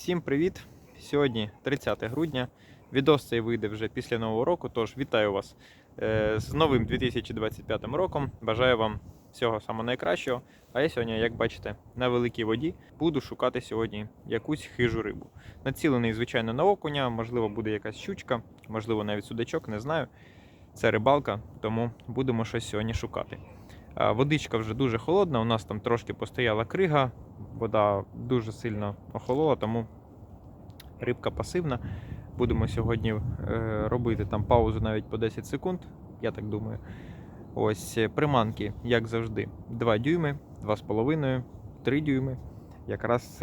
Всім привіт! Сьогодні 30 грудня. Відос цей вийде вже після нового року. Тож вітаю вас е, з новим 2025 роком. Бажаю вам всього самого найкращого. А я сьогодні, як бачите, на великій воді буду шукати сьогодні якусь хижу рибу. Націлений, звичайно, на окуня, можливо, буде якась щучка, можливо, навіть судачок, не знаю. Це рибалка, тому будемо щось сьогодні шукати. Водичка вже дуже холодна, у нас там трошки постояла крига, вода дуже сильно охолола, тому рибка пасивна. Будемо сьогодні е, робити там паузу навіть по 10 секунд, я так думаю. Ось е, приманки, як завжди, 2 дюйми, 2,5, 3 дюйми. Якраз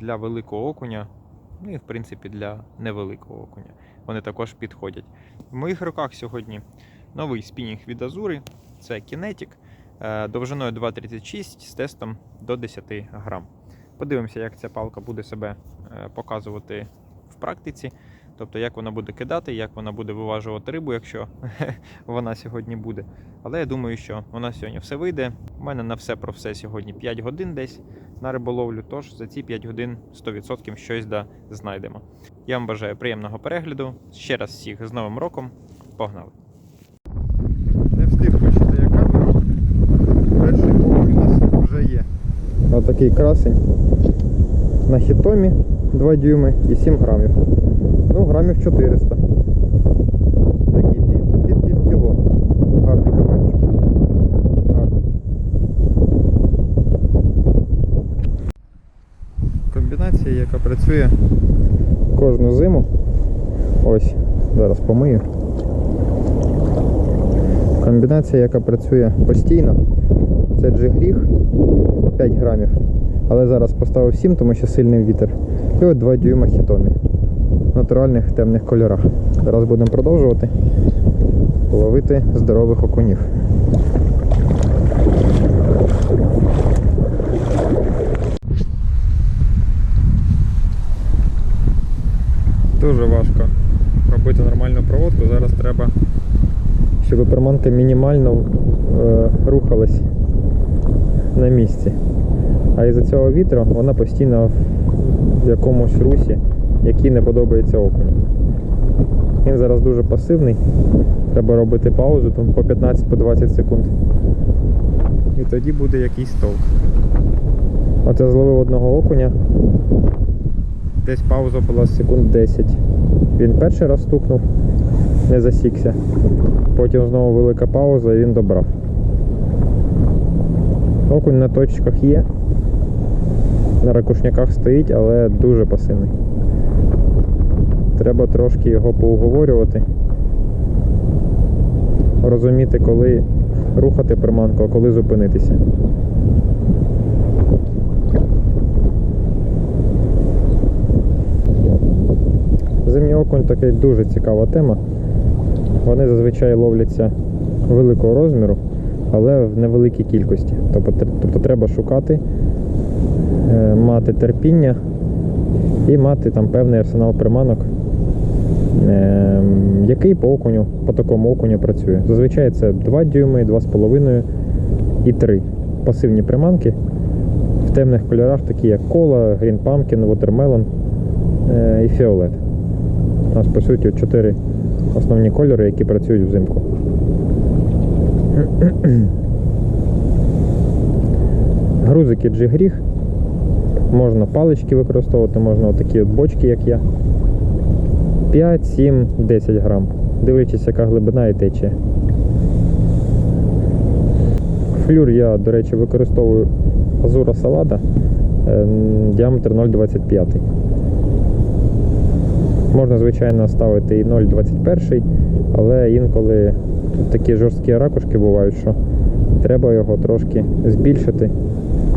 для великого окуня, ну і в принципі для невеликого окуня. Вони також підходять. В моїх руках сьогодні новий спінінг від Азури, це е, довжиною 2,36 з тестом до 10 грам. Подивимося, як ця палка буде себе е, показувати в практиці. Тобто, як вона буде кидати, як вона буде виважувати рибу, якщо вона сьогодні буде. Але я думаю, що вона сьогодні все вийде. У мене на все про все сьогодні 5 годин десь на риболовлю. Тож за ці 5 годин 100% щось да знайдемо. Я вам бажаю приємного перегляду. Ще раз всіх з Новим роком. Погнали! Не встиг включити я камеру. Перший окунь у нас вже є. Отакий красень. На хітомі 2 дюйми і 7 грамів. Ну, грамів 400. Такий під, під кіло. Гарний каменчик. Гарний. Комбінація, яка працює кожну зиму. Ось, зараз помию. Комбінація, яка працює постійно. Це джигріх 5 грамів. Але зараз поставив 7, тому що сильний вітер. І от 2 дюйма хітомі. В натуральних темних кольорах. Зараз будемо продовжувати ловити здорових окунів. Дуже важко робити нормальну проводку. Зараз треба, щоб приманка мінімально е, рухалась на місці. А із-за цього вітру вона постійно в якомусь русі, який не подобається окуню. Він зараз дуже пасивний. Треба робити паузу там, по 15-20 секунд. І тоді буде якийсь толк. От я зловив одного окуня. Десь пауза була секунд 10. Він перший раз стукнув, не засікся. Потім знову велика пауза і він добрав. Окунь на точках є. На ракушняках стоїть, але дуже пасивний. Треба трошки його поуговорювати. Розуміти, коли рухати приманку, а коли зупинитися. Зимній окунь такий дуже цікава тема. Вони зазвичай ловляться великого розміру, але в невеликій кількості. Тобто, тобто треба шукати, е, мати терпіння і мати там певний арсенал приманок, е, який по окуню, по такому окуню працює. Зазвичай це 2 дюйми, 2,5 і 3 пасивні приманки в темних кольорах, такі як кола, Green Pumpkin, Watermelon е, і фіолет. У нас по суті чотири основні кольори, які працюють взимку. Грузики джигріх. Можна палички використовувати, можна отакі от бочки, як я. 5, 7, 10 грам. Дивлячись, яка глибина і течія. Флюр я, до речі, використовую Азура Салада ем, діаметр 0,25. Можна, звичайно, ставити і 0,21, але інколи тут такі жорсткі ракушки бувають, що треба його трошки збільшити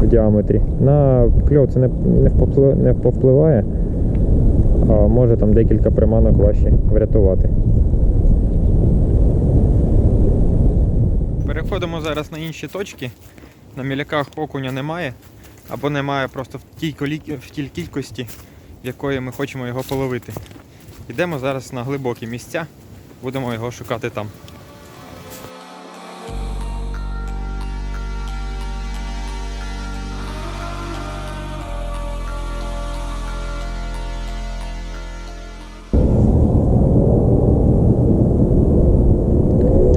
в діаметрі. На кльов це не, повпливає, а може там декілька приманок ваші врятувати. Переходимо зараз на інші точки. На міляках окуня немає, або немає просто в тій, колі- в тій кількості, в якої ми хочемо його половити. Йдемо зараз на глибокі місця, будемо його шукати там.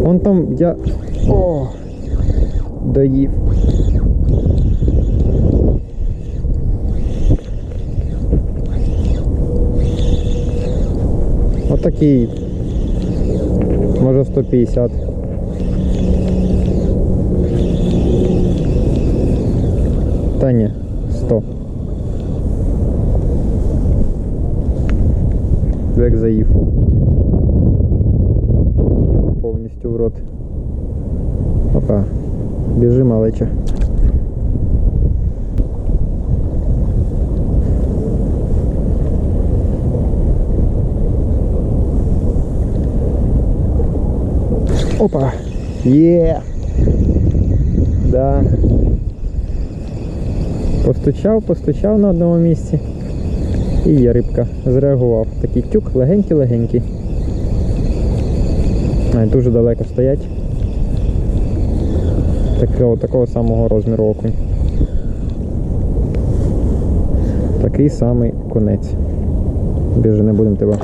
Вон там я... О! доїв. Отакий. Може 150. Та ні, 100. Як заїв. Повністю в рот. Опа. Біжи, малеча. Опа. Є. Да. Постучав, постучав на одному місці. І є рибка. Зреагував. Такий тюк, легенький-легенький. Дуже далеко стоять. Такого, такого самого розміру окунь. Такий самий конець. Більше не будемо тебе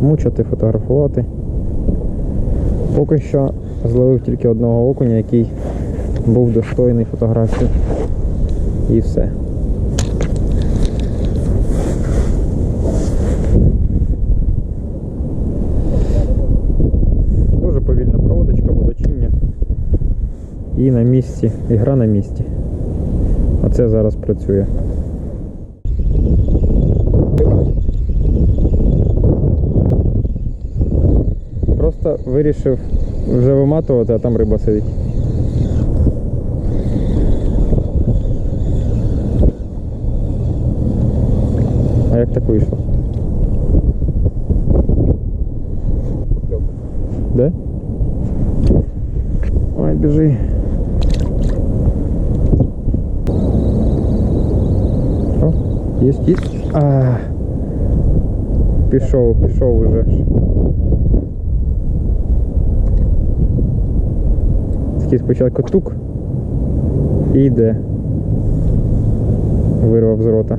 мучити, фотографувати. Поки що зловив тільки одного окуня, який був достойний фотографії. І все. Дуже повільна проводочка, водочиння. І на місці, і гра на місці. Оце зараз працює. Просто вирішив вже виматувати, а там риба сидить. А як так вийшло? Де? Ой, біжи. О, єсть, єсть. А, пішов, пішов уже. Такий спочатку тук і йде. Вирвав з рота.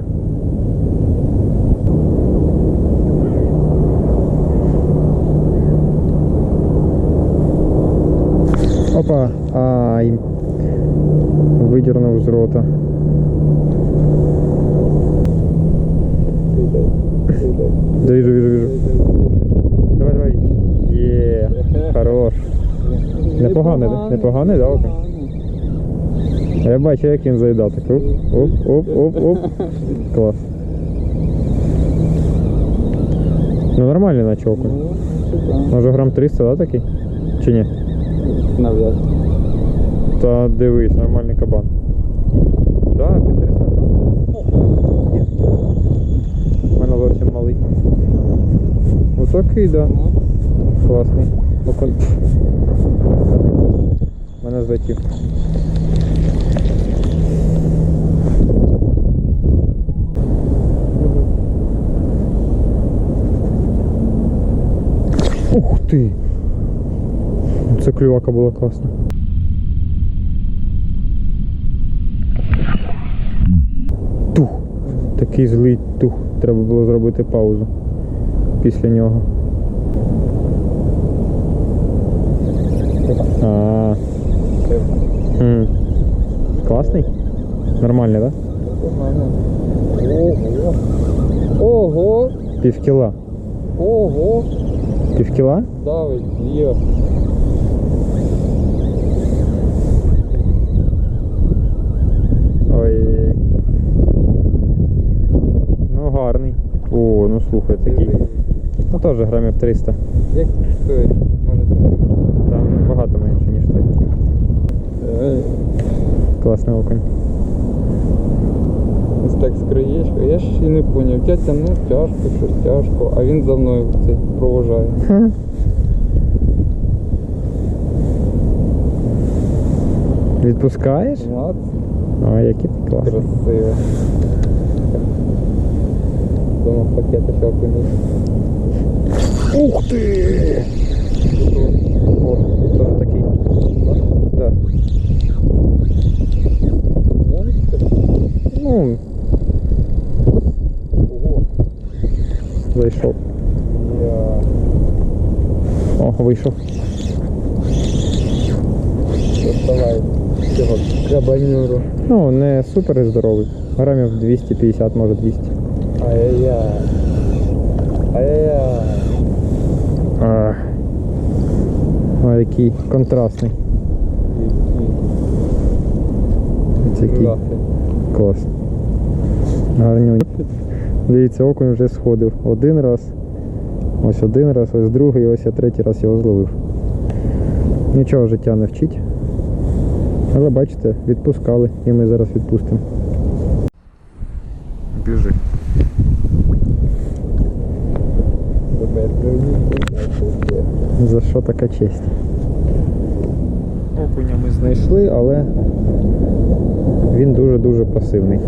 Опа, ай. Видернув з рота. Да? Непоганий, да. А Я бачу, як він заїдав. Так оп, оп, оп, оп, оп. Клас. Ну нормальний наче окунь. Може грам 300, да, такий? Чи ні? Навряд. Та дивись, нормальний кабан. Да, під 300 грам. У мене зовсім малий. Отакий, да. Класний. Окон. Мене злетів. Ух ти! Це клювака була класна. Тух! Такий злий тух. Треба було зробити паузу після нього. А. М. Класний? Нормальний, так? Ого. Ого. Да? Пів кіла. Ого. Пів кіла? Давить, є. Ой. Ну гарний. О, ну слухай, такий. Ну теж грамів 300. Як стоїть? Там багато менше, ніж той. Класний окунь. Ось так з краєчка. Я ж і не поняв. Я тягну тяжко, щось тяжко, а він за мною цей провожає. Відпускаєш? От, Ой, який ти класний. красиво. Думав пакети ще окунів. Ух ти! О, теж такий. Да. Ну, Ого. зайшов. Я... О, вийшов. доставай цього. Ну, не супер здоровий. Грамів 250, може 200. Ай-яй-яй. Ай-яй-яй. А, а який контрастний. Ось який клас. Гарнюнь. Дивіться, окунь вже сходив один раз. Ось один раз, ось другий, ось я третій раз його зловив. Нічого життя не вчить. Але бачите, відпускали і ми зараз відпустимо. Біжи. За що така честь? Окуня ми знайшли, але він дуже-дуже пасивний.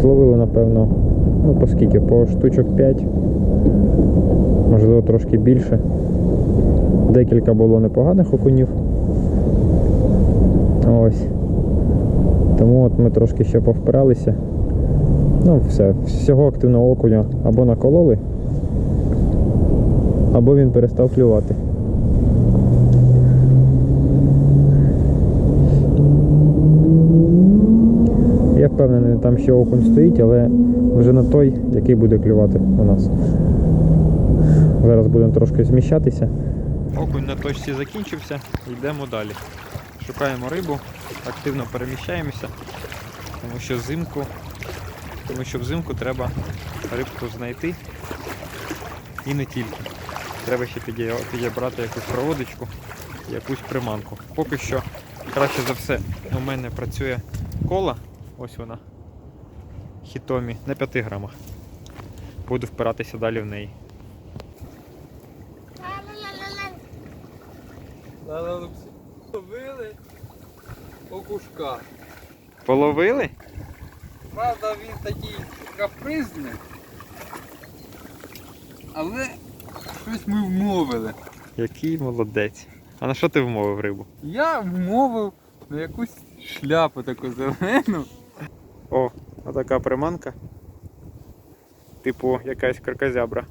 Зловили, напевно, ну по скільки? По штучок 5, можливо трошки більше. Декілька було непоганих окунів. Ось. Тому от ми трошки ще повпиралися. Ну, все, всього активного окуня або накололи, або він перестав клювати. Я впевнений, там ще окунь стоїть, але вже на той, який буде клювати у нас. Зараз будемо трошки зміщатися. Окунь на точці закінчився, йдемо далі. Шукаємо рибу, активно переміщаємося, тому що взимку, тому що взимку треба рибку знайти і не тільки. Треба ще підібрати якусь проводочку, якусь приманку. Поки що, краще за все, у мене працює кола, ось вона, хітомі, на 5 грамах. Буду впиратися далі в неї. Ловили окушка. Половили? Правда, він такий капризний. Але щось ми вмовили. Який молодець. А на що ти вмовив рибу? Я вмовив на якусь шляпу таку зелену. О, отака приманка. Типу якась кракозябра.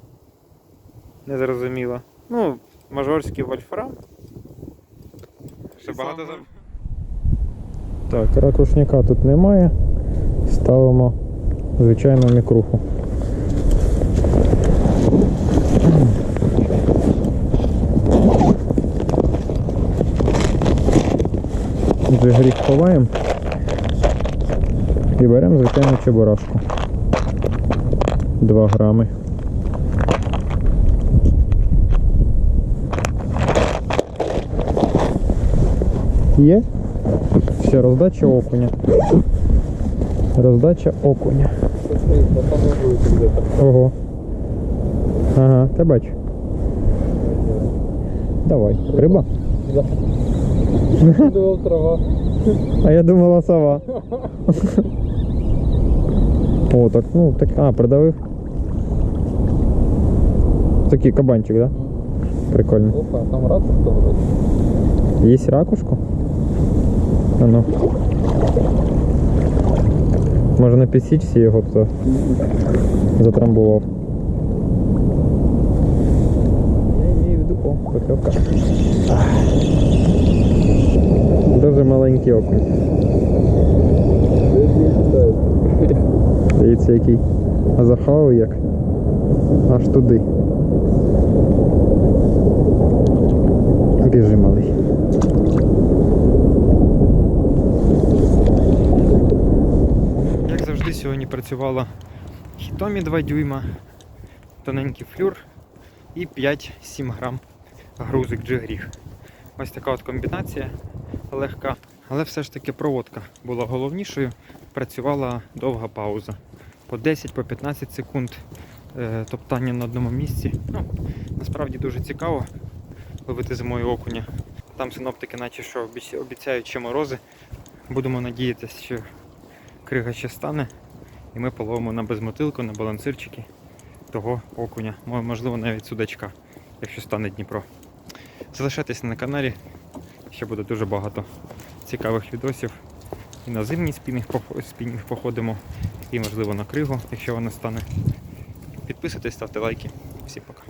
Незрозуміло. Ну, мажорський вольфрам. Багато Саме. Так, ракушняка тут немає. Ставимо звичайну мікруху. Вже гріх ховаємо і беремо звичайну чебурашку. 2 грами. Є? Все, роздача окуня. Роздача окуня. Ого. Ага, ти бачу. Давай. Риба? Думав трава. А я думала сова. О, так, ну, так, а, придавив. Такий кабанчик, да? Прикольно. Опа, там ракушка вроде. Есть ракушку? А ну. Може на підсічці його хто затрамбував. Я имею в виду, о, покльовка. Дуже маленький окунь. Дивіться який. А захавав як. Аж туди. Біжи малий. Як працювала хітомі 2 дюйма, тоненький флюр і 5-7 грам грузик джигріг. Ось така от комбінація легка, але все ж таки проводка була головнішою. Працювала довга пауза. По 10-15 секунд е, топтання на одному місці. Ну, насправді дуже цікаво ловити зимою окуня. Там синоптики наче що обіцяють ще морози. Будемо надіятися, що крига ще стане, і ми половимо на безмотилку, на балансирчики того окуня, можливо навіть судачка, якщо стане Дніпро. Залишайтесь на каналі, ще буде дуже багато цікавих відосів. І на зимній спінінг, походимо, і можливо на кригу, якщо вона стане. Підписуйтесь, ставте лайки. Всім пока.